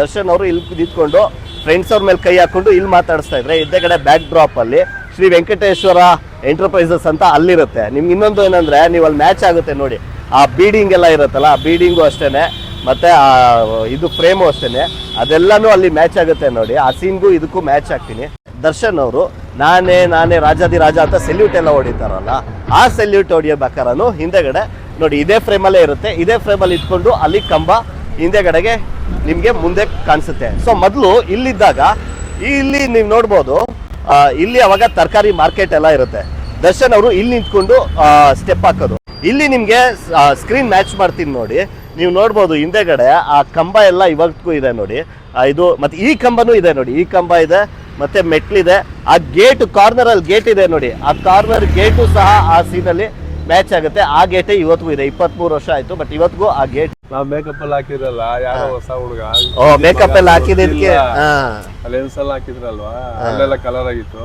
ದರ್ಶನ್ ಅವರು ಇಲ್ಲಿ ನಿಂತ್ಕೊಂಡು ಫ್ರೆಂಡ್ಸ್ ಅವ್ರ ಮೇಲೆ ಕೈ ಹಾಕೊಂಡು ಇಲ್ಲಿ ಮಾತಾಡಿಸ್ತಾ ಇದ್ರೆ ಕಡೆ ಬ್ಯಾಕ್ ಡ್ರಾಪ್ ಅಲ್ಲಿ ಶ್ರೀ ವೆಂಕಟೇಶ್ವರ ಎಂಟರ್ಪ್ರೈಸಸ್ ಅಂತ ಅಲ್ಲಿರುತ್ತೆ. ನಿಮ್ಗೆ ಇನ್ನೊಂದು ಏನಂದ್ರೆ, ನೀವು ಅಲ್ಲಿ ಮ್ಯಾಚ್ ಆಗುತ್ತೆ ನೋಡಿ. ಆ ಬೀಡಿಂಗ್ ಎಲ್ಲ ಇರುತ್ತಲ್ಲ, ಆ ಬೀಡಿಂಗು ಅಷ್ಟೇನೆ, ಮತ್ತೆ ಆ, ಇದು ಫ್ರೇಮು ಅಷ್ಟೇನೆ. ಅದೆಲ್ಲನೂ ಅಲ್ಲಿ ಮ್ಯಾಚ್ ಆಗುತ್ತೆ ನೋಡಿ. ಆ ಸೀನ್ಗೂ ಇದಕ್ಕೂ ಮ್ಯಾಚ್ ಆಗ್ತೀನಿ. ದರ್ಶನ್ ಅವರು, ನಾನೇ ನಾನೇ ರಾಜಾದಿ ರಾಜ ಅಂತ ಸೆಲ್ಯೂಟ್ ಎಲ್ಲ ಹೊಡಿತಾರಲ್ಲ, ಆ ಸೆಲ್ಯೂಟ್ ಹೊಡಿಯಬೇಕಾರನು ಹಿಂದೆಗಡೆ ನೋಡಿ, ಇದೇ ಫ್ರೇಮಲ್ಲೇ ಇರುತ್ತೆ. ಇದೇ ಫ್ರೇಮಲ್ಲಿ ಇಟ್ಕೊಂಡು ಅಲ್ಲಿ ಕಂಬ ಹಿಂದೆಗಡೆಗೆ ನಿಮಗೆ ಮುಂದೆ ಕಾಣಿಸುತ್ತೆ. ಸೊ ಮೊದಲು ಇಲ್ಲಿದ್ದಾಗ, ಇಲ್ಲಿ ನೀವು ನೋಡ್ಬೋದು ಇಲ್ಲಿ ಅವಾಗ ತರಕಾರಿ ಮಾರ್ಕೆಟ್ ಎಲ್ಲ ಇರುತ್ತೆ. ದರ್ಶನ್ ಅವರು ಇಲ್ಲಿ ನಿಂತ್ಕೊಂಡು ಸ್ಟೆಪ್ ಹಾಕೋದು. ಇಲ್ಲಿ ನಿಮಗೆ ಸ್ಕ್ರೀನ್ ಮ್ಯಾಚ್ ಮಾಡ್ತೀನಿ ನೋಡಿ. ನೀವು ನೋಡ್ಬೋದು ಹಿಂದೆಗಡೆ ಆ ಕಂಬ ಎಲ್ಲ ಇವತ್ತಿಗೂ ಇದೆ ನೋಡಿ. ಇದು ಮತ್ತೆ ಈ ಕಂಬನೂ ಇದೆ ನೋಡಿ. ಈ ಕಂಬ ಇದೆ, ಮತ್ತೆ ಮೆಟ್ಲಿದೆ. ಆ ಗೇಟ್ ಕಾರ್ನರ್ ಅಲ್ಲಿ ಗೇಟ್ ಇದೆ ನೋಡಿ. ಆ ಕಾರ್ನರ್ ಗೇಟು ಸಹ ಆ ಸೀನಲ್ಲಿ ಮ್ಯಾಚ್ ಆಗುತ್ತೆ. ಆ ಗೇಟೇ ಇವತ್ತಿಗೂ ಇದೆ. ಇಪ್ಪತ್ಮೂರು ವರ್ಷ ಆಯ್ತು ಬಟ್ ಇವತ್ತಿಗೂ ಆ ಗೇಟ್ ನಾವ್ ಮೇಕಪ್ ಅಲ್ಲಿ ಹಾಕಿದ್ರಲ್ಲ ಯಾರೋ ಹೊಸ ಹುಡುಗ. ಓ ಮೇಕಪ್ ಎಲ್ಲ ಹಾಕಿದ್ದಕ್ಕೆ ಹಾ. ಲೆನ್ಸ್ ಎಲ್ಲ ಹಾಕಿದ್ರಲ್ವಾ? ಅಲ್ಲೆಲ್ಲ ಕಲರ್ ಆಗಿತ್ತು.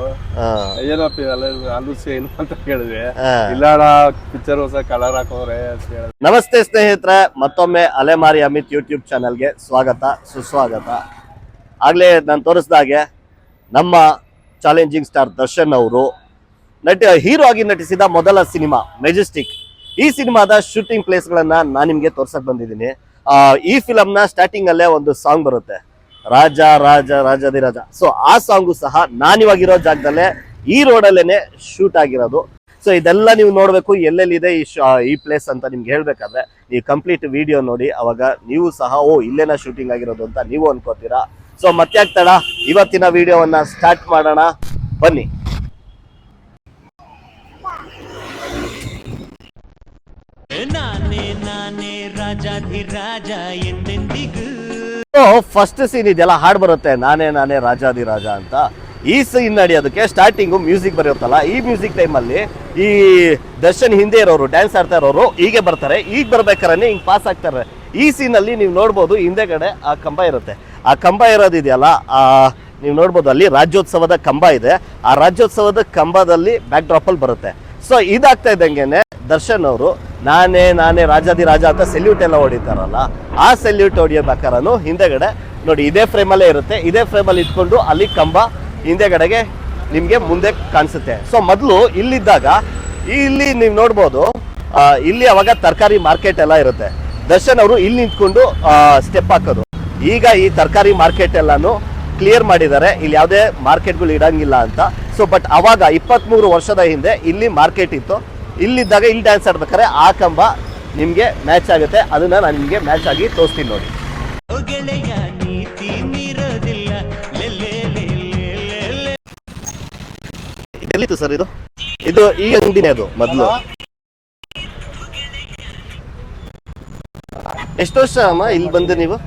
ಏನಪ್ಪ ಅಲ್ಲ ಸೇಮ್ ಅಂತ ಕೇಳಿದ್ವಿ. ಇಲ್ಲಾಡ ಪಿಕ್ಚರ್ ಹೊಸ ಕಲರ್ ಹಾಕೋರೆ ಅಂತ ಹೇಳಿದ್ರು ನಮಸ್ತೆ ಸ್ನೇಹಿತರೆ ಮತ್ತೊಮ್ಮೆ ಅಲೆಮಾರಿ ಅಮಿತ್ ಯೂಟ್ಯೂಬ್ ಚಾನಲ್ಗೆ ಸ್ವಾಗತ ಸುಸ್ವಾಗತ. ಆಗ್ಲೇ ನಾನು ತೋರಿಸ್ದಾಗೆ ನಮ್ಮ ಚಾಲೆಂಜಿಂಗ್ ಸ್ಟಾರ್ ದರ್ಶನ್ ಅವರು ನಟಿ ಹೀರೋ ಆಗಿ ನಟಿಸಿದ ಮೊದಲ ಸಿನಿಮಾ ಮೆಜೆಸ್ಟಿಕ್ ಈ ಸಿನಿಮಾದ ಶೂಟಿಂಗ್ ಪ್ಲೇಸ್ಗಳನ್ನ ನಾನು ನಿಮಗೆ ತೋರ್ಸಕ್ ಬಂದಿದ್ದೀನಿ. ಈ ನ ಸ್ಟಾರ್ಟಿಂಗ್ ಅಲ್ಲೇ ಒಂದು ಸಾಂಗ್ ಬರುತ್ತೆ. ರಾಜ ರಾಜ ರಾಜದಿ ರಾಜ. ಸೊ ಆ ಸಾಂಗು ಸಹ ನಾನಿವಾಗಿರೋ ಜಾಗದಲ್ಲೇ ಈ ರೋಡಲ್ಲೇನೆ ಶೂಟ್ ಆಗಿರೋದು. ಸೊ ಇದೆಲ್ಲ ನೀವು ನೋಡಬೇಕು, ಎಲ್ಲೆಲ್ಲಿದೆ ಈ ಈ ಪ್ಲೇಸ್ ಅಂತ ನಿಮ್ಗೆ ಹೇಳ್ಬೇಕಾದ್ರೆ, ನೀವು ಕಂಪ್ಲೀಟ್ ವಿಡಿಯೋ ನೋಡಿ, ಅವಾಗ ನೀವು ಸಹ, ಓ, ಇಲ್ಲೇನ ಶೂಟಿಂಗ್ ಆಗಿರೋದು ಅಂತ ನೀವು ಅನ್ಕೋತೀರಾ. ಸೊ ಮತ್ತೆ ತಡ, ಇವತ್ತಿನ ವಿಡಿಯೋವನ್ನ ಸ್ಟಾರ್ಟ್ ಮಾಡೋಣ. ಬನ್ನಿ. ನಾನೇ ನಾನೇ ರಾಜಾಧಿರಾಜ ಎಂದೆಂದಿಗೂ. ಫಸ್ಟ್ ಸೀನ್ ಇದೆಯಲ್ಲ ಹಾಡು ಬರುತ್ತೆ. ನಾನೇ ನಾನೇ ರಾಜಾದಿ ರಾಜ ಅಂತ. ಈ ಸೀನ್ ನಡೆಯೋದಕ್ಕೆ ಸ್ಟಾರ್ಟಿಂಗು ಮ್ಯೂಸಿಕ್ ಬರೆಯುತ್ತಲ್ಲ. ಈ ಮ್ಯೂಸಿಕ್ ಟೈಮಲ್ಲಿ ಈ ದರ್ಶನ್ ಹಿಂದೆ ಇರೋರು ಡ್ಯಾನ್ಸ್ ಆಡ್ತಾ ಇರೋರು ಹೀಗೆ ಬರ್ತಾರೆ. ಈಗ ಬರ್ಬೇಕಾದ್ರೆ ಹಿಂಗೆ ಪಾಸ್ ಆಗ್ತಾರೆ. ಈ ಸೀನಲ್ಲಿ ನೀವು ನೋಡ್ಬೋದು ಹಿಂದೆಗಡೆ ಆ ಕಂಬ ಇರುತ್ತೆ. ಆ ಕಂಬ ಇರೋದಿದೆಯಲ್ಲ ಆ, ನೀವು ನೋಡ್ಬೋದು ಅಲ್ಲಿ ರಾಜ್ಯೋತ್ಸವದ ಕಂಬ ಇದೆ. ಆ ರಾಜ್ಯೋತ್ಸವದ ಕಂಬದಲ್ಲಿ ಬ್ಯಾಕ್ ಡ್ರಾಪಲ್ಲಿ ಬರುತ್ತೆ. ಸೊ ಇದಾಗ್ತಾ ಇದ್ದಂಗೆ ದರ್ಶನ್ ಅವರು ನಾನೇ ನಾನೇ ರಾಜಾದಿ ರಾಜ ಅಂತ ಸೆಲ್ಯೂಟ್ ಎಲ್ಲ ಹೊಡಿತಾರಲ್ಲ, ಆ ಸೆಲ್ಯೂಟ್ ಹೊಡಿಯಬೇಕಾರೂ ಹಿಂದೆಗಡೆ ನೋಡಿ, ಇದೇ ಫ್ರೇಮಲ್ಲೇ ಇರುತ್ತೆ. ಇದೇ ಫ್ರೇಮಲ್ಲಿ ಇಟ್ಕೊಂಡು ಅಲ್ಲಿ ಕಂಬ ಹಿಂದೆಗಡೆಗೆ ನಿಮಗೆ ಮುಂದೆ ಕಾಣಿಸುತ್ತೆ. ಸೊ ಮೊದಲು ಇಲ್ಲಿದ್ದಾಗ, ಇಲ್ಲಿ ನೀವು ನೋಡ್ಬೋದು ಇಲ್ಲಿ ಅವಾಗ ತರಕಾರಿ ಮಾರ್ಕೆಟ್ ಎಲ್ಲ ಇರುತ್ತೆ. ದರ್ಶನ್ ಅವರು ಇಲ್ಲಿ ನಿಂತ್ಕೊಂಡು ಸ್ಟೆಪ್ ಹಾಕೋದು. ಈಗ ಈ ತರಕಾರಿ ಮಾರ್ಕೆಟ್ ಎಲ್ಲಾನು ಕ್ಲಿಯರ್ ಮಾಡಿದ್ದಾರೆ. ಇಲ್ಲಿ ಯಾವುದೇ ಮಾರ್ಕೆಟ್ಗಳು ಇಡಂಗಿಲ್ಲ ಅಂತ. ಸೊ ಬಟ್ ಅವಾಗ ಇಪ್ಪತ್ತ್ಮೂರು ವರ್ಷದ ಹಿಂದೆ ಇಲ್ಲಿ ಮಾರ್ಕೆಟ್ ಇತ್ತು. ಇಲ್ಲಿದ್ದಾಗ ಇಲ್ಲಿ ಡ್ಯಾನ್ಸ್ ಆಡ್ಬೇಕಾದ್ರೆ ಆ ಕಂಬ ನಿಮಗೆ ಮ್ಯಾಚ್ ಆಗುತ್ತೆ. ಅದನ್ನ ನಾನು ನಿಮಗೆ ಮ್ಯಾಚ್ ಆಗಿ ತೋರಿಸ್ತೀನಿ ನೋಡಿ. ಎಲ್ಲಿತ್ತು ಸರ್ ಇದು? ಇದು ಈ ಅಂಗಡಿನೇ ಅದು ಮೊದಲು. ಎಷ್ಟು ವರ್ಷ ಅಮ್ಮ ಇಲ್ಲಿ ಬಂದು ನೀವು?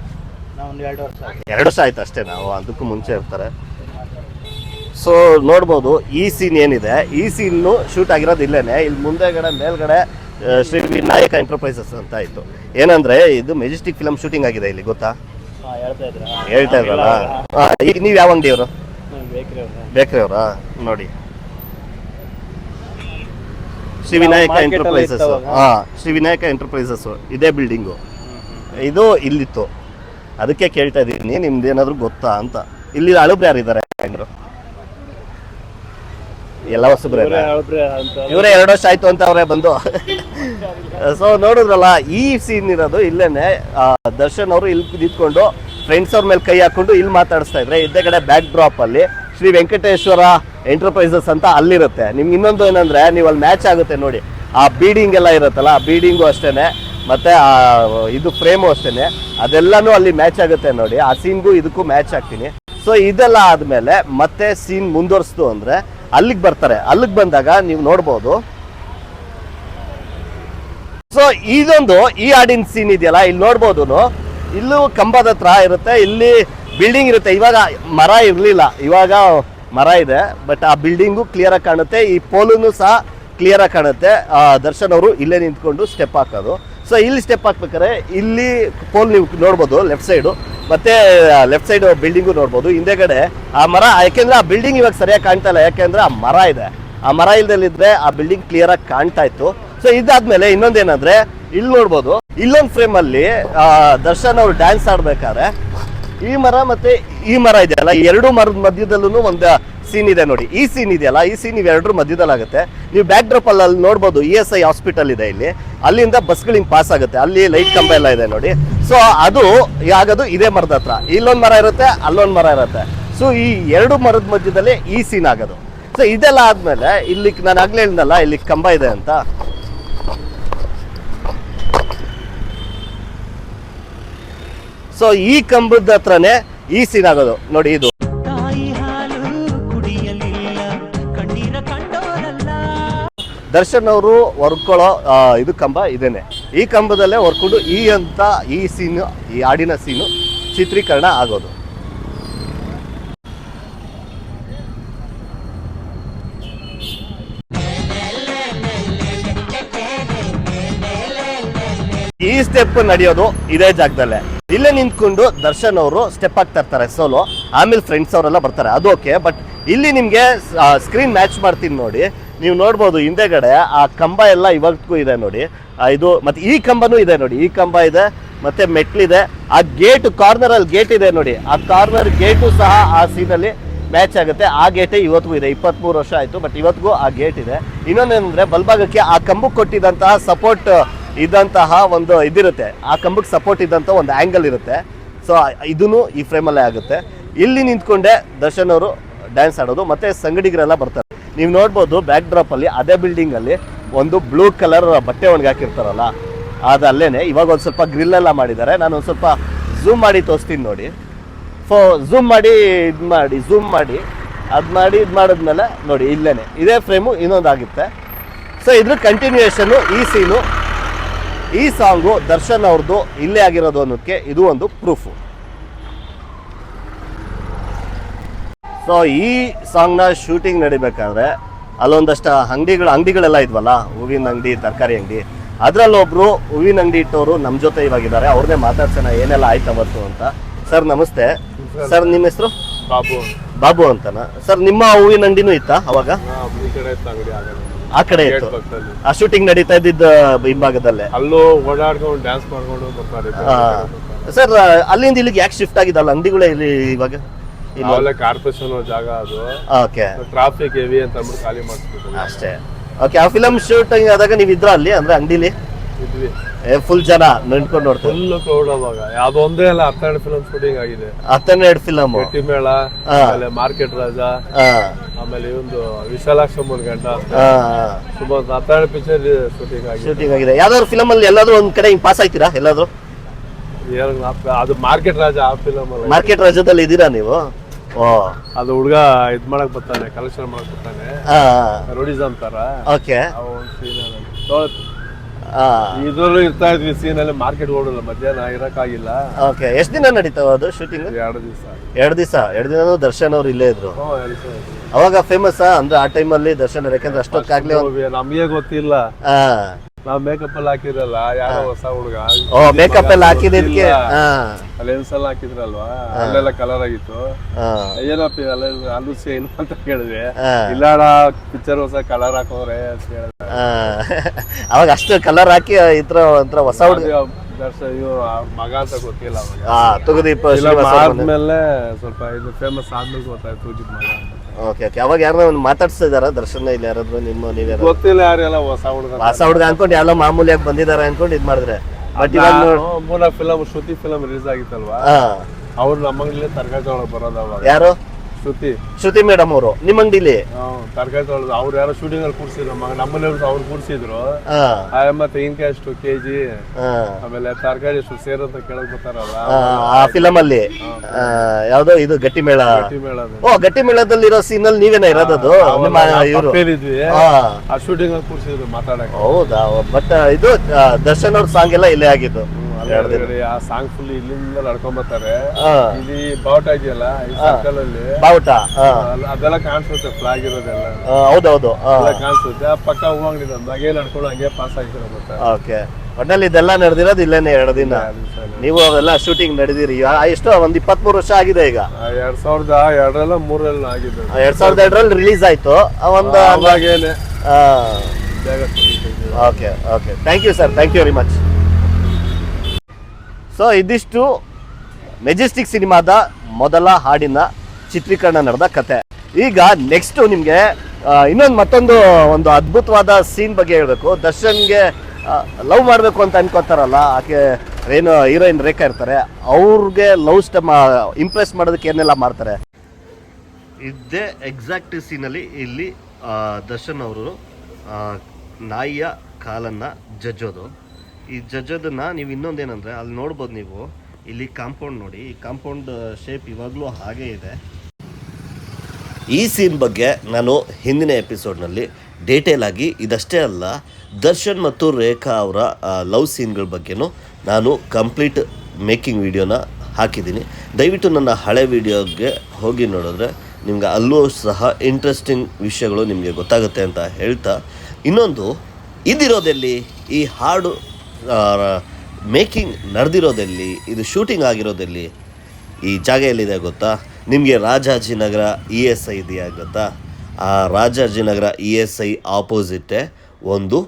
ಎರಡು ವರ್ಷ ಆಯ್ತು ಅಷ್ಟೇ ನಾವು ಅದಕ್ಕೂ ಮುಂಚೆ ಇರ್ತಾರೆ. ಸೊ ನೋಡ್ಬೋದು ಈ ಸೀನ್ ಏನಿದೆ ಈ ಸೀನು ಶೂಟ್ ಆಗಿರೋದು ಇಲ್ಲೇನೆ ಇಲ್ಲಿ ಮುಂದೆಗಡೆ ಮೇಲ್ಗಡೆ ಶ್ರೀ ವಿನಾಯಕ ಎಂಟರ್ಪ್ರೈಸಸ್ ಅಂತ ಇತ್ತು. ಏನಂದ್ರೆ ಇದು ಮೆಜೆಸ್ಟಿಕ್ ಫಿಲಮ್ ಶೂಟಿಂಗ್ ಆಗಿದೆ ಇಲ್ಲಿ ಗೊತ್ತಾ? ಹೇಳ್ತಾ ಇದ್ರಲ್ಲ? ಈಗ ನೀವು ಯಾವ ಅಂಗಡಿಯವರು ಬೇಕ್ರಿ ಅವರಾ. ನೋಡಿ. ಶ್ರೀ ವಿನಾಯಕ ಎಂಟರ್ಪ್ರೈಸಸ್. ಹಾ ಶ್ರೀ ವಿನಾಯಕ ಎಂಟರ್ಪ್ರೈಸಸ್ ಇದೇ ಬಿಲ್ಡಿಂಗು ಇದು ಇಲ್ಲಿತ್ತು. ಅದಕ್ಕೆ ಕೇಳ್ತಾ ಇದ್ದೀನಿ ನಿಮ್ದು ಏನಾದ್ರು ಗೊತ್ತಾ ಅಂತ. ಇಲ್ಲಿ ಅಳುಬ್ರು ಯಾರಿದ್ದಾರೆ ಎಲ್ಲ ಹೊಸಬ್ರೆ ಇವರೇ ಎರಡು ವರ್ಷ ಆಯ್ತು ಅಂತ ಅವರೇ ಬಂದು. ಸೊ ನೋಡಿದ್ರಲ್ಲ ಈ ಸೀನ್ ಇರೋದು ಇಲ್ಲೇನೆ ದರ್ಶನ್ ಅವರು ಇಲ್ಲಿ ನಿಂತ್ಕೊಂಡು ಫ್ರೆಂಡ್ಸ್ ಅವ್ರ ಮೇಲೆ ಕೈ ಹಾಕೊಂಡು ಇಲ್ಲಿ ಮಾತಾಡಿಸ್ತಾ ಇದ್ರೆ ಇದೇ ಕಡೆ ಬ್ಯಾಕ್ ಡ್ರಾಪ್ ಅಲ್ಲಿ ಶ್ರೀ ವೆಂಕಟೇಶ್ವರ ಎಂಟರ್ಪ್ರೈಸಸ್ ಅಂತ ಅಲ್ಲಿರುತ್ತೆ. ನಿಮ್ಗೆ ಇನ್ನೊಂದು ಏನಂದ್ರೆ ನೀವು ಅಲ್ಲಿ ಮ್ಯಾಚ್ ಆಗುತ್ತೆ ನೋಡಿ. ಆ ಬೀಡಿಂಗ್ ಎಲ್ಲ ಇರುತ್ತಲ್ಲ ಆ ಬೀಡಿಂಗು ಅಷ್ಟೇನೆ ಮತ್ತೆ ಆ ಇದು ಫ್ರೇಮು ಅಷ್ಟೇನೆ ಅದೆಲ್ಲಾನು ಅಲ್ಲಿ ಮ್ಯಾಚ್ ಆಗುತ್ತೆ ನೋಡಿ. ಆ ಸೀನ್ಗೂ ಇದಕ್ಕೂ ಮ್ಯಾಚ್ ಆಗ್ತೀನಿ ಸೊ ಇದೆಲ್ಲ ಆದ್ಮೇಲೆ ಮತ್ತೆ ಸೀನ್ ಮುಂದುವರಿಸ್ತು ಅಂದ್ರೆ ಅಲ್ಲಿಗೆ ಬರ್ತಾರೆ. ಅಲ್ಲಿಗೆ ಬಂದಾಗ ನೀವು ನೋಡ್ಬೋದು. ಸೊ ಇದೊಂದು ಈ ಹಾಡಿನ ಸೀನ್ ಇದೆಯಲ್ಲ, ಇಲ್ಲಿ ನೋಡ್ಬೋದು ಇಲ್ಲೂ ಕಂಬದ ಹತ್ರ ಇರುತ್ತೆ, ಇಲ್ಲಿ ಬಿಲ್ಡಿಂಗ್ ಇರುತ್ತೆ. ಇವಾಗ ಮರ ಇರಲಿಲ್ಲ. ಇವಾಗ ಮರ ಇದೆ ಬಟ್ ಆ ಬಿಲ್ಡಿಂಗು ಕ್ಲಿಯರ್ ಆಗಿ ಕಾಣುತ್ತೆ. ಈ ಪೋಲುನು ಸಹ ಕ್ಲಿಯರ್ ಆಗಿ ಕಾಣುತ್ತೆ. ದರ್ಶನ್ ಅವರು ಇಲ್ಲೇ ನಿಂತ್ಕೊಂಡು ಸ್ಟೆಪ್ ಹಾಕೋದು. ಸೊ ಇಲ್ಲಿ ಸ್ಟೆಪ್ ಹಾಕ್ಬೇಕಾದ್ರೆ ಇಲ್ಲಿ ಪೋಲ್ ನೀವು ನೋಡ್ಬೋದು ಲೆಫ್ಟ್ ಸೈಡು ಮತ್ತೆ ಲೆಫ್ಟ್ ಸೈಡ್ ಬಿಲ್ಡಿಂಗು ನೋಡ್ಬೋದು. ಹಿಂದೆಗಡೆ ಆ ಮರ ಯಾಕೆಂದ್ರೆ ಆ ಬಿಲ್ಡಿಂಗ್ ಇವಾಗ ಸರಿಯಾಗಿ ಕಾಣ್ತಾ ಇಲ್ಲ. ಯಾಕೆಂದ್ರೆ ಆ ಮರ ಇದೆ. ಆ ಮರ ಇಲ್ದಲ್ಲಿದ್ರೆ ಆ ಬಿಲ್ಡಿಂಗ್ ಕ್ಲಿಯರ್ ಆಗಿ ಕಾಣ್ತಾ ಇತ್ತು. ಸೊ ಇದಾದ್ಮೇಲೆ ಇನ್ನೊಂದೇನಂದ್ರೆ, ಇಲ್ಲಿ ನೋಡ್ಬೋದು, ಇಲ್ಲೊಂದು ಫ್ರೇಮ್ ಅಲ್ಲಿ ದರ್ಶನ್ ಅವ್ರು ಡ್ಯಾನ್ಸ್ ಆಡ್ಬೇಕಾದ್ರೆ ಈ ಮರ ಮತ್ತೆ ಈ ಮರ ಇದೆಯಲ್ಲ ಎರಡು ಮರದ ಮಧ್ಯದಲ್ಲೂ ಒಂದು ಸೀನ್ ಇದೆ ನೋಡಿ. ಈ ಸೀನ್ ಇದೆಯಲ್ಲ ಈ ಸೀನ್ ನೀವು ಎರಡರ ಮಧ್ಯದಲ್ಲಿ ಆಗುತ್ತೆ ನೀವು ಬ್ಯಾಕ್ ಡ್ರಾಪ್ ಅಲ್ಲಿ ನೋಡ್ಬೋದು ಇ ಎಸ್ ಐ ಹಾಸ್ಪಿಟಲ್ ಇದೆ ಇಲ್ಲಿ. ಅಲ್ಲಿಂದ ಬಸ್ಗಳು ಹಿಂಗೆ ಪಾಸ್ ಆಗುತ್ತೆ. ಅಲ್ಲಿ ಲೈಟ್ ಕಂಬ ಎಲ್ಲ ಇದೆ ನೋಡಿ. ಸೊ ಅದು ಆಗೋದು ಇದೇ ಮರದ ಹತ್ರ. ಇಲ್ಲೊಂದು ಮರ ಇರುತ್ತೆ, ಅಲ್ಲೊಂದು ಮರ ಇರುತ್ತೆ. ಸೊ ಈ ಎರಡು ಮರದ ಮಧ್ಯದಲ್ಲೇ ಈ ಸೀನ್ ಆಗೋದು. ಸೊ ಇದೆಲ್ಲ ಆದಮೇಲೆ ಇಲ್ಲಿ ನಾನು ಆಗ್ಲೇ ಹೇಳಿದ್ನಲ್ಲ ಇಲ್ಲಿ ಕಂಬ ಇದೆ ಅಂತ. ಸೊ ಈ ಕಂಬದ ಹತ್ರನೇ ಈ ಸೀನ್ ಆಗೋದು. ನೋಡಿ ಇದು. ದರ್ಶನ್ ಅವರು ಹೊರ್ಕೊಳ್ಳೋ ಇದು ಕಂಬ ಇದೇನೆ. ಈ ಕಂಬದಲ್ಲೇ ಹೊರ್ಕೊಂಡು ಈ ಅಂತ ಈ ಸೀನು ಈ ಹಾಡಿನ ಸೀನು ಚಿತ್ರೀಕರಣ ಆಗೋದು. ಸ್ಟೆಪ್ ನಡೆಯೋದು ಇದೇ ಜಾಗದಲ್ಲೇ. ಇಲ್ಲೇ ನಿಂತ್ಕೊಂಡು ದರ್ಶನ್ ಅವರು ಸ್ಟೆಪ್ ಆಗ್ತಾ ಇರ್ತಾರೆ ಸೋಲೋ ಆಮೇಲೆ ಫ್ರೆಂಡ್ಸ್ ಅವರೆಲ್ಲ ಬರ್ತಾರೆ. ಅದು ಓಕೆ ಬಟ್ ಇಲ್ಲಿ ನಿಮಗೆ ಸ್ಕ್ರೀನ್ ಮ್ಯಾಚ್ ಮಾಡ್ತೀನಿ ನೋಡಿ. ನೀವು ನೋಡ್ಬೋದು ಹಿಂದೆಗಡೆ, ಆ ಕಂಬ ಎಲ್ಲ ಇವತ್ತಿಗೂ ಇದೆ ನೋಡಿ. ಇದು, ಮತ್ತೆ ಈ ಕಂಬನೂ ಇದೆ ನೋಡಿ. ಈ ಕಂಬ ಇದೆ, ಮತ್ತೆ ಮೆಟ್ಲಿದೆ ಆ ಗೇಟ್ ಕಾರ್ನರ್ ಅಲ್ಲಿ ಗೇಟ್ ಇದೆ ನೋಡಿ. ಆ ಕಾರ್ನರ್ ಗೇಟು ಸಹ ಆ ಸೀನಲ್ಲಿ ಮ್ಯಾಚ್ ಆಗುತ್ತೆ. ಆ ಗೇಟೇ ಇವತ್ತಿಗೂ ಇದೆ. ಇಪ್ಪತ್ಮೂರು ವರ್ಷ ಆಯ್ತು ಬಟ್ ಇವತ್ತಿಗೂ ಆ ಗೇಟ್ ಇದೆ. ಇನ್ನೊಂದೇನಂದ್ರೆ ಬಲ್ಭಾಗಕ್ಕೆ ಆ ಕಂಬಕ್ಕೆ ಕೊಟ್ಟಿದ್ದಂತಹ ಸಪೋರ್ಟ್ ಇದ್ದಂತಹ ಒಂದು ಇದಿರುತ್ತೆ. ಆ ಕಂಬಕ್ಕೆ ಸಪೋರ್ಟ್ ಇದ್ದಂಥ ಒಂದು ಆ್ಯಂಗಲ್ ಇರುತ್ತೆ. ಸೊ ಇದೂ ಈ ಫ್ರೇಮಲ್ಲೇ ಆಗುತ್ತೆ. ಇಲ್ಲಿ ನಿಂತ್ಕೊಂಡೆ ದರ್ಶನ್ ಅವರು ಡ್ಯಾನ್ಸ್ ಆಡೋದು, ಮತ್ತು ಸಂಗಡಿಗರೆಲ್ಲ ಬರ್ತಾರೆ. ನೀವು ನೋಡ್ಬೋದು ಬ್ಯಾಕ್ ಡ್ರಾಪಲ್ಲಿ ಅದೇ ಬಿಲ್ಡಿಂಗಲ್ಲಿ ಒಂದು ಬ್ಲೂ ಕಲರ್ ಬಟ್ಟೆ ಒಣಗಿ ಹಾಕಿರ್ತಾರಲ್ಲ ಅದು ಅಲ್ಲೇನೆ ಇವಾಗ ಒಂದು ಸ್ವಲ್ಪ ಗ್ರಿಲ್ ಎಲ್ಲ ಮಾಡಿದ್ದಾರೆ. ನಾನು ಒಂದು ಸ್ವಲ್ಪ ಝೂಮ್ ಮಾಡಿ ತೋರಿಸ್ತೀನಿ ನೋಡಿ. ಫೋ ಝೂಮ್ ಮಾಡಿ, ಇದು ಮಾಡಿ ಝೂಮ್ ಮಾಡಿ. ಅದು ಮಾಡಿ, ಇದು ಮಾಡಿದ್ಮೇಲೆ ನೋಡಿ ಇಲ್ಲೇ ಇದೇ ಫ್ರೇಮು ಇನ್ನೊಂದಾಗುತ್ತೆ ಸೊ ಇದ್ರ ಕಂಟಿನ್ಯೂಯೇಷನ್ನು ಈ ಸೀನು ಈ ಸಾಂಗು ದರ್ಶನ್ ಅವ್ರದ್ದು ಇಲ್ಲೇ ಆಗಿರೋದು ಅನ್ನೋದಕ್ಕೆ ಇದು ಒಂದು ಪ್ರೂಫು ಸೊ ಈ ಸಾಂಗ್ನ ಶೂಟಿಂಗ್ ನಡಿಬೇಕಾದ್ರೆ ಅಲ್ಲೊಂದಷ್ಟು ಅಂಗಡಿಗಳು ಅಂಗಡಿಗಳೆಲ್ಲ ಇದ್ವಲ್ಲ ಹೂವಿನ ಅಂಗಡಿ ತರಕಾರಿ ಅಂಗಡಿ ಅದ್ರಲ್ಲೊಬ್ರು ಹೂವಿನ ಅಂಗಡಿ ಇಟ್ಟವರು ನಮ್ಮ ಜೊತೆ ಇವಾಗಿದ್ದಾರೆ ಅವ್ರನ್ನೇ ಮಾತಾಡ್ಸೋಣ ಏನೆಲ್ಲ ಆಯ್ತು ಅವತ್ತು ಅಂತ. ಸರ್ ನಮಸ್ತೆ. ಸರ್ ನಿಮ್ಮ ಹೆಸರು? ಬಾಬು ಬಾಬು ಅಂತನಾ? ಸರ್ ನಿಮ್ಮ ಹೂವಿನ ಅಂಗಡಿನೂ ಇತ್ತಾ ಅವಾಗ? ಆ ಕಡೆ ಇತ್ತು. ಆ ಶೂಟಿಂಗ್ ನಡೀತಾ ಇದ್ದಿದ್ದ ಹಿಂಭಾಗದಲ್ಲೇ. ಅಲ್ಲೂ ಓಡಾಡ್ಕೊಂಡು ಡ್ಯಾನ್ಸ್ ಮಾಡ್ಕೊಂಡು ಬರ್ತಾರೆ. ಸರ್ ಅಲ್ಲಿಂದ ಇಲ್ಲಿಗೆ ಯಾಕೆ ಶಿಫ್ಟ್ ಆಗಿದಲ್ಲ ಅಂಗಡಿಗಳೇ ಇಲ್ಲಿ ಇವಾಗ? ಇಲ್ಲ ಕಾರ್ಪೊರೇಷನ್ ಜಾಗ ಅದು. ಓಕೆ ಟ್ರಾಫಿಕ್ ಹೆವಿ ಅಂತ ಅಂದ್ಬಿಟ್ಟು ಖಾಲಿ ಮಾಡಿಸ್ಬಿಟ್ಟು ಅಷ್ಟೇ. ಓಕೆ ಆ ಫಿಲಮ್ ಶೂಟಿಂಗ್ ಆದಾಗ ನೀವು ಇದ್ರ ಅಲ್ಲಿ ಅಂದ್ರೆ ಅಂಗಡಿಲಿ? ಇದ್ವಿ. ಫುಲ್ ಜನ ನಿಂತ್ಕೊಂಡು ನೋಡ್ತಾರೆ ಫುಲ್ ಕ್ರೌಡ್ ಅವಾಗ. ಯಾವ್ದು ಒಂದೇ ಅಲ್ಲ ಹತ್ತೆರಡು ಫಿಲಮ್ ಶೂಟಿಂಗ್ ಆಗಿದೆ. ಹತ್ತೆರಡು ಫಿಲಂ ಗಟ್ಟಿ ಮೇಳ. ಆಮೇಲೆ ಮಾರ್ಕೆಟ್ ರಾಜ ಆಮೇಲೆ ಒಂದು ವಿಶಾಲಾಕ್ಷ ಮುರುಗಂಡ ಸುಮಾರು ಹತ್ತೆರಡು ಪಿಕ್ಚರ್ ಶೂಟಿಂಗ್ ಆಗಿದೆ. ಶೂಟಿಂಗ್ ಆಗಿದೆ. ಯಾವ್ದಾದ್ರು ಫಿಲಂ ಅಲ್ಲಿ ಎಲ್ಲಾದ್ರೂ ಒಂದ್ ಕಡೆ ಹಿಂಗ್ ಪಾಸ್ ಆಗ್ತೀರಾ ಎಲ್ಲಾದ್ರೂ? ಅದು ಮಾರ್ಕೆಟ್ ರಾಜ ಆ ಫಿಲಂ ಅಲ್ಲ. ಮಾರ್ಕೆಟ್ ರಾಜದಲ್ಲಿ ಇದೀರಾ ನೀವು? ಓ. ಅದು ಹುಡುಗ ಇದ್ ಮಾಡಕ್ ಬರ್ತಾನೆ ಕಲೆಕ್ಷನ್ ಮಾಡಕ್ ಬರ್ತಾನೆ. ರೋಡಿಸಮ್ ತರ ಓಕೆ ಇದ್ರಲ್ಲೂ ಇರ್ತಾ ಇದ್ವಿ ಸೀನ್ ಅಲ್ಲಿ ಮಾರ್ಕೆಟ್ ಓಡಲ್ಲ ಮಧ್ಯಾಹ್ನ ಇರಕ್ಕಾಗಿಲ್ಲ. ಓಕೆ ಎಷ್ಟು ದಿನ ನಡೀತಾವ ಅದು ಶೂಟಿಂಗ್ ಎರಡು ದಿವಸ. ಎರಡು ದಿವಸ? ಎರಡು ದಿನ ದರ್ಶನ್ ಅವ್ರು ಇಲ್ಲೇ ಇದ್ರು? ಅವಾಗ ಫೇಮಸ್ ಅಂದ್ರೆ ಆ ಟೈಮಲ್ಲಿ ದರ್ಶನ್ ಅವ್ರು ಯಾಕಂದ್ರೆ ಅಷ್ಟೊತ್ತಾಗ್ಲೇ ನಮಗೆ ಗೊತ್ತಿಲ್ಲ. ಹಾ ನಾವ್ ಮೇಕಪ್ ಅಲ್ಲಿ ಹಾಕಿದ್ರಲ್ಲ ಯಾರೋ ಹೊಸ ಹುಡುಗ. ಓ ಮೇಕಪ್ ಎಲ್ಲ ಹಾಕಿದ್ದಕ್ಕೆ ಲೆನ್ಸ್ ಎಲ್ಲ ಹಾಕಿದ್ರಲ್ವಾ? ಅಲ್ಲೆಲ್ಲ ಕಲರ್ ಆಗಿತ್ತು. ಏನಪ್ಪ ಅಲ್ಲ ಸೇಮ್ ಅಂತ ಕೇಳಿದೆ. ಇಲ್ಲಾಡ ಪಿಕ್ಚರ್ ಹೊಸ ಕಲರ್ ಹಾಕೋರೆ ಅಂತ ಹೇಳಿದ್ರೆ ಅವಾಗ ಅಷ್ಟು ಕಲರ್ ಹಾಕಿ ಇತರ ಒಂಥರ ಹೊಸ ಹುಡುಗ. ಮಗ ಅಂತ ಗೊತ್ತಿಲ್ಲ ಅವಾಗ. ತುಗದೀಪ ಆದ್ಮೇಲೆ ಸ್ವಲ್ಪ ಇದು ಫೇಮಸ್ ಆದ್ಮೇಲೆ ಗೊತ್ತಾಯ್ತು ಮಗ ಅಂತ. ಓಕೆ ಓಕೆ ಅವಾಗ ಯಾರನ್ನ ಒಂದು ಮಾತಾಡ್ಸಿದಾರ? ದರ್ಶನ ಇಲ್ಲಿ ಯಾರಾದ್ರು ನಿಮ್ಮ ನೀವ್ಯಾರು ಗೊತ್ತಿಲ್ಲ ಯಾರೆಲ್ಲ ಹೊಸ ಹುಡುಗ ಹೊಸ ಹುಡುಗ ಅನ್ಕೊಂಡು ಎಲ್ಲ ಮಾಮೂಲಿಯಾಗಿ ಬಂದಿದ್ದಾರೆ ಅನ್ಕೊಂಡು ಇದ್ ಮಾಡಿದ್ರೆ. ಬಟ್ ಇವಾಗ ನೋಡ್- ಮೂಲ ಫಿಲಮ್ ಶ್ರುತಿ ಫಿಲಮ್ ರಿಲೀಸ್ ಆಗಿತ್ತಲ್ವಾ? ಹಾ. ಅವ್ರು ನಮ್ಮಂಗ್ಲೇ ತರಕಾರಿ ಒಳಗೆ ಬರೋದವ ಅವಾಗ. ಯಾರು? ಶ್ರುತಿ. ಶ್ರುತಿ ಮೇಡಮ್ ಅವರು ನಿಮ್ಮ ಅಂಗಡಿಲಿ? ತರಕಾರಿ ತೊಳೆದು ಅವ್ರು ಯಾರೋ ಶೂಟಿಂಗ್ ಅಲ್ಲಿ ಕೂರ್ಸಿದ್ರು ಮಗ ನಮ್ಮಲ್ಲಿ ಅವ್ರು ಕೂರ್ಸಿದ್ರು. ಮತ್ತೆ ಇನ್ ತೆಂಗಿನಕಾಯಿ ಎಷ್ಟು ಕೆಜಿ ಆಮೇಲೆ ತರಕಾರಿ ಎಷ್ಟು ಅಂತ ಕೇಳಕ್ ಬರ್ತಾರಲ್ಲ ಆ, ಆ ಫಿಲಮ್ ಅಲ್ಲಿ ಆ, ಯಾವ್ದೋ ಇದು ಗಟ್ಟಿ ಮೇಳ. ಓ ಗಟ್ಟಿ ಮೇಳದಲ್ಲಿರೋ ಸೀನ್ ಅಲ್ಲಿ ನೀವೇನ ಇರೋದದು? ನಿಮ್ಮ ಇವರು. ಆ ಶೂಟಿಂಗ್ ಅಲ್ಲಿ ಕೂರ್ಸಿದ್ರು ಮಾತಾಡಕ್ಕೆ. ಹೌದಾ? ಬಟ್ ಇದು ಆ, ದರ್ಶನ್ ಅವ್ರ ಸಾಂಗ್ ಎಲ್ಲ ಇಲ್ಲೇ ಆಗಿದ್ದು. ಆ ಸಾಂಗ್ ಫುಲ್ ಇಲ್ಲಿಂದ ನಡ್ಕೊಂಡ್ ಬರ್ತಾರೆ. ಇಲ್ಲಿ ಬಾವುಟ ಇದೆಯಲ್ಲ ಈ ಸರ್ಕಲ್ ಅಲ್ಲಿ. ಬಾವುಟ ಅದೆಲ್ಲ ಕಾಣಿಸುತ್ತೆ ಫ್ಲಾಗ್ ಇರೋದೆಲ್ಲ ಹೌದೌದು ಕಾಣಿಸುತ್ತೆ. ಪಕ್ಕ ಹೂ ಅಂಗಡಿ ಹಂಗೆ ನಡ್ಕೊಂಡು ಹಂಗೆ ಪಾಸ್ ಆಗಿರೋ ಮತ್ತೆ. ಓಕೆ. ಒಟ್ನಲ್ಲಿ ಇದೆಲ್ಲ ನಡೆದಿರೋದು ಇಲ್ಲೇನೆ ಎರಡು ದಿನ. ನೀವು ಅವೆಲ್ಲ ಶೂಟಿಂಗ್ ನಡೆದಿರಿ. ಎಷ್ಟು ಒಂದ್ ಇಪ್ಪತ್ಮೂರು ವರ್ಷ ಆಗಿದೆ ಈಗ. ಎರಡ್ ಸಾವಿರದ ಎರಡರಲ್ಲ ಮೂರಲ್ಲ ಆಗಿದೆ ಎರಡ್ ಸಾವಿರದ ಎರಡರಲ್ಲಿ ರಿಲೀಸ್ ಆಯ್ತು. ಒಂದು okay okay. Thank you sir thank you very much so ಇದಿಷ್ಟು ಮೆಜೆಸ್ಟಿಕ್ ಸಿನಿಮಾದ ಮೊದಲ ಹಾಡಿನ ಚಿತ್ರೀಕರಣ ನಡೆದ ಕತೆ. ಈಗ ನೆಕ್ಸ್ಟ್ ನಿಮಗೆ ಇನ್ನೊಂದು ಮತ್ತೊಂದು ಒಂದು ಅದ್ಭುತವಾದ ಸೀನ್ ಬಗ್ಗೆ ಹೇಳಬೇಕು. ದರ್ಶನ್ಗೆ ಲವ್ ಮಾಡಬೇಕು ಅಂತ ಅನ್ಕೋತಾರಲ್ಲ, ಆಕೆ ಏನು ಹೀರೋಯಿನ್ ರೇಖಾ ಇರ್ತಾರೆ. ಅವ್ರಿಗೆ ಲವ್ ಸ್ಟಮ್ ಇಂಪ್ರೆಸ್ ಮಾಡೋದಕ್ಕೆ ಏನೆಲ್ಲ ಮಾಡ್ತಾರೆ? ಇದೇ ಎಕ್ಸಾಕ್ಟ್ ಸೀನಲ್ಲಿ ಇಲ್ಲಿ ದರ್ಶನ್ ಅವರು ನಾಯಿಯ ಕಾಲನ್ನು ಜಜ್ಜೋದು. ಈ ಜಜ್ಜೋದನ್ನ ನೀವು ಇನ್ನೊಂದೇನಂದ್ರೆ ಅಲ್ಲಿ ನೋಡ್ಬೋದು ನೀವು. ಇಲ್ಲಿ ಕಾಂಪೌಂಡ್ ನೋಡಿ. ಈ ಕಾಂಪೌಂಡ್ ಶೇಪ್ ಇವಾಗಲೂ ಹಾಗೇ ಇದೆ. ಈ ಸೀನ್ ಬಗ್ಗೆ ನಾನು ಹಿಂದಿನ ಎಪಿಸೋಡ್ನಲ್ಲಿ ಡೀಟೇಲ್ ಆಗಿ ಇದಷ್ಟೇ ಅಲ್ಲ, ದರ್ಶನ್ ಮತ್ತು ರೇಖಾ ಅವರ ಲವ್ ಸೀನ್ಗಳ ಬಗ್ಗೆನೂ ನಾನು ಕಂಪ್ಲೀಟ್ ಮೇಕಿಂಗ್ ವಿಡಿಯೋನ ಹಾಕಿದ್ದೀನಿ. ದಯವಿಟ್ಟು ನನ್ನ ಹಳೆ ವಿಡಿಯೋಗೆ ಹೋಗಿ ನೋಡಿದ್ರೆ ನಿಮ್ಗೆ ಅಲ್ಲೂ ಸಹ ಇಂಟ್ರೆಸ್ಟಿಂಗ್ ವಿಷಯಗಳು ನಿಮಗೆ ಗೊತ್ತಾಗುತ್ತೆ ಅಂತ ಹೇಳ್ತಾ. ಇನ್ನೊಂದು, ಇದಿರೋದೆಲ್ಲಿ? ಈ ಹಾಡು ಮೇಕಿಂಗ್ ನಡೆದಿರೋದೆಲ್ಲಿ, ಇದು ಶೂಟಿಂಗ್ ಆಗಿರೋದೆಲ್ಲಿ ಈ ಜಾಗ ಎಲ್ಲಿದೆ ಗೊತ್ತಾ? ನಿಮಗೆ ರಾಜಾಜಿನಗರ ಇ ಎಸ್ ಐ ಇದೆಯಾ ಗೊತ್ತಾ? ಆ ರಾಜಾಜಿನಗರ ಇ ಎಸ್ ಐ ಆಪೋಸಿಟ್ಟೆ ಒಂದು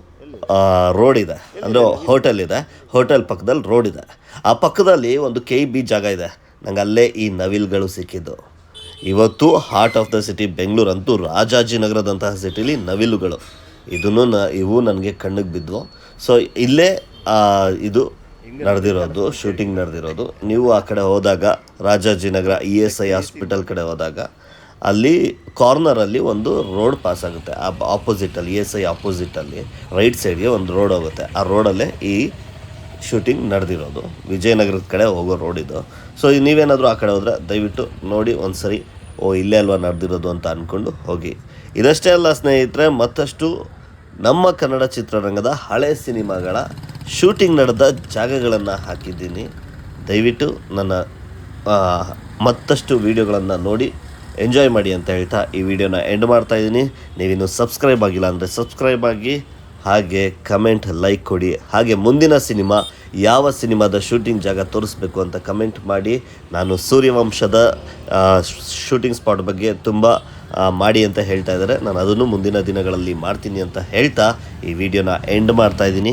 ರೋಡ್ ಇದೆ. ಅಂದರೆ ಹೋಟೆಲ್ ಇದೆ. ಹೋಟೆಲ್ ಪಕ್ಕದಲ್ಲಿ ರೋಡ್ ಇದೆ. ಆ ಪಕ್ಕದಲ್ಲಿ ಒಂದು ಕೆ ಬಿ ಜಾಗ ಇದೆ. ನಂಗೆ ಅಲ್ಲೇ ಈ ನವಿಲ್ಗಳು ಸಿಕ್ಕಿದ್ದು. ಇವತ್ತು heart of the city Bengaluru ಅಂತೂ ರಾಜಾಜಿನಗರದಂತಹ ಸಿಟಿಲಿ ನವಿಲುಗಳು. ಇದನ್ನು ನ, ಇವು ನನಗೆ ಕಣ್ಣಿಗೆ ಬಿದ್ವು ಸೊ ಇಲ್ಲೇ ಇದು ನಡೆದಿರೋದು ಶೂಟಿಂಗ್ ನಡೆದಿರೋದು. ನೀವು ಆ ಕಡೆ ಹೋದಾಗ Rajajinagar E S I hospital ಕಡೆ ಹೋದಾಗ, ಅಲ್ಲಿ ಕಾರ್ನರಲ್ಲಿ ಒಂದು ರೋಡ್ ಪಾಸ್ ಆಗುತ್ತೆ. ಆ ಆಪೋಸಿಟಲ್ಲಿ ಇ ಎಸ್ ಐ ಆಪೋಸಿಟಲ್ಲಿ ರೈಟ್ ಸೈಡ್ಗೆ ಒಂದು ರೋಡ್ ಹೋಗುತ್ತೆ. ಆ ರೋಡಲ್ಲೇ ಈ ಶೂಟಿಂಗ್ ನಡೆದಿರೋದು. ವಿಜಯನಗರದ ಕಡೆ ಹೋಗೋ ರೋಡ್ ಇದು. ಸೊ ನೀವೇನಾದರೂ ಆ ಕಡೆ ಹೋದರೆ ದಯವಿಟ್ಟು ನೋಡಿ ಒಂದು ಸರಿ ಓ, ಇಲ್ಲೇ ಅಲ್ವಾ ನಡೆದಿರೋದು ಅಂತ ಅಂದ್ಕೊಂಡು ಹೋಗಿ. ಇದಷ್ಟೇ ಅಲ್ಲ ಸ್ನೇಹಿತರೆ, ಮತ್ತಷ್ಟು ನಮ್ಮ ಕನ್ನಡ ಚಿತ್ರರಂಗದ ಹಳೆ ಸಿನಿಮಾಗಳ ಶೂಟಿಂಗ್ ನಡೆದ ಜಾಗಗಳನ್ನು ಹಾಕಿದ್ದೀನಿ. ದಯವಿಟ್ಟು ನನ್ನ ಮತ್ತಷ್ಟು ವೀಡಿಯೋಗಳನ್ನು ನೋಡಿ, ಎಂಜಾಯ್ ಮಾಡಿ ಅಂತ ಹೇಳ್ತಾ ಈ ವಿಡಿಯೋನ ಎಂಡ್ ಮಾಡ್ತಾ ಇದ್ದೀನಿ. ನೀವಿನ್ನೂ ಸಬ್ಸ್ಕ್ರೈಬ್ ಆಗಿಲ್ಲ ಅಂದರೆ ಸಬ್ಸ್ಕ್ರೈಬ್ ಆಗಿ, ಹಾಗೆ ಕಮೆಂಟ್, ಲೈಕ್ ಕೊಡಿ. ಹಾಗೆ ಮುಂದಿನ ಸಿನಿಮಾ, ಯಾವ ಸಿನಿಮಾದ ಶೂಟಿಂಗ್ ಜಾಗ ತೋರಿಸ್ಬೇಕು ಅಂತ ಕಮೆಂಟ್ ಮಾಡಿ. ನಾನು ಸೂರ್ಯವಂಶದ ಶೂಟಿಂಗ್ ಸ್ಪಾಟ್ ಬಗ್ಗೆ ತುಂಬ ಮಾಡಿ ಅಂತ ಹೇಳ್ತಾ ಇದ್ದಾರೆ. ನಾನು ಅದನ್ನು ಮುಂದಿನ ದಿನಗಳಲ್ಲಿ ಮಾಡ್ತೀನಿ ಅಂತ ಹೇಳ್ತಾ ಈ ವಿಡಿಯೋನ ಎಂಡ್ ಮಾಡ್ತಾ ಇದ್ದೀನಿ.